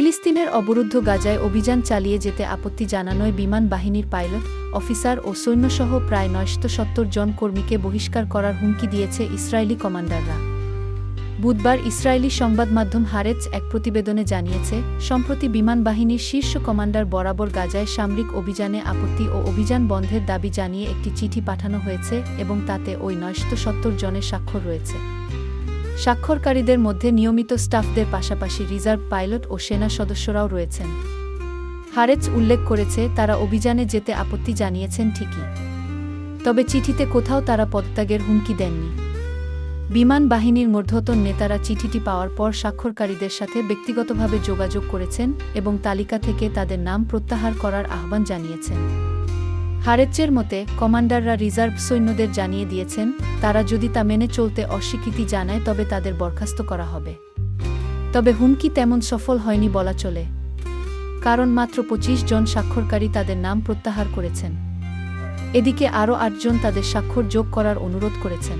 ফিলিস্তিনের অবরুদ্ধ গাজায় অভিযান চালিয়ে যেতে আপত্তি জানানোয় বিমান বাহিনীর পাইলট, অফিসার ও সৈন্যসহ প্রায় নয়শত সত্তর জন কর্মীকে বহিষ্কার করার হুমকি দিয়েছে ইসরায়েলি কমান্ডাররা। বুধবার ইসরায়েলি সংবাদ মাধ্যম হারেজ এক প্রতিবেদনে জানিয়েছে, সম্প্রতি বিমান বাহিনীর শীর্ষ কমান্ডার বরাবর গাজায় সামরিক অভিযানে আপত্তি ও অভিযান বন্ধের দাবি জানিয়ে একটি চিঠি পাঠানো হয়েছে এবং তাতে ওই নয়শত সত্তর জনের স্বাক্ষর রয়েছে। স্বাক্ষরকারীদের মধ্যে নিয়মিত স্টাফদের পাশাপাশি রিজার্ভ পাইলট ও সেনা সদস্যরাও রয়েছেন। হারেজ উল্লেখ করেছে, তারা অভিযানে যেতে আপত্তি জানিয়েছেন ঠিকই। তবে চিঠিতে কোথাও তারা পদত্যাগের হুমকি দেননি। বিমান বাহিনীর মূর্ধতন নেতারা চিঠিটি পাওয়ার পর স্বাক্ষরকারীদের সাথে ব্যক্তিগতভাবে যোগাযোগ করেছেন এবং তালিকা থেকে তাদের নাম প্রত্যাহার করার আহ্বান জানিয়েছেন। হারেচ্চের মতে, কমান্ডাররা রিজার্ভ সৈন্যদের জানিয়ে দিয়েছেন, তারা যদি তা মেনে চলতে অস্বীকৃতি জানায় তবে তাদের বরখাস্ত করা হবে। তবে হুমকি তেমন সফল হয়নি বলা চলে। কারণ মাত্র পঁচিশ জন স্বাক্ষরকারী তাদের নাম প্রত্যাহার করেছেন। এদিকে আরও আটজন তাদের স্বাক্ষর যোগ করার অনুরোধ করেছেন।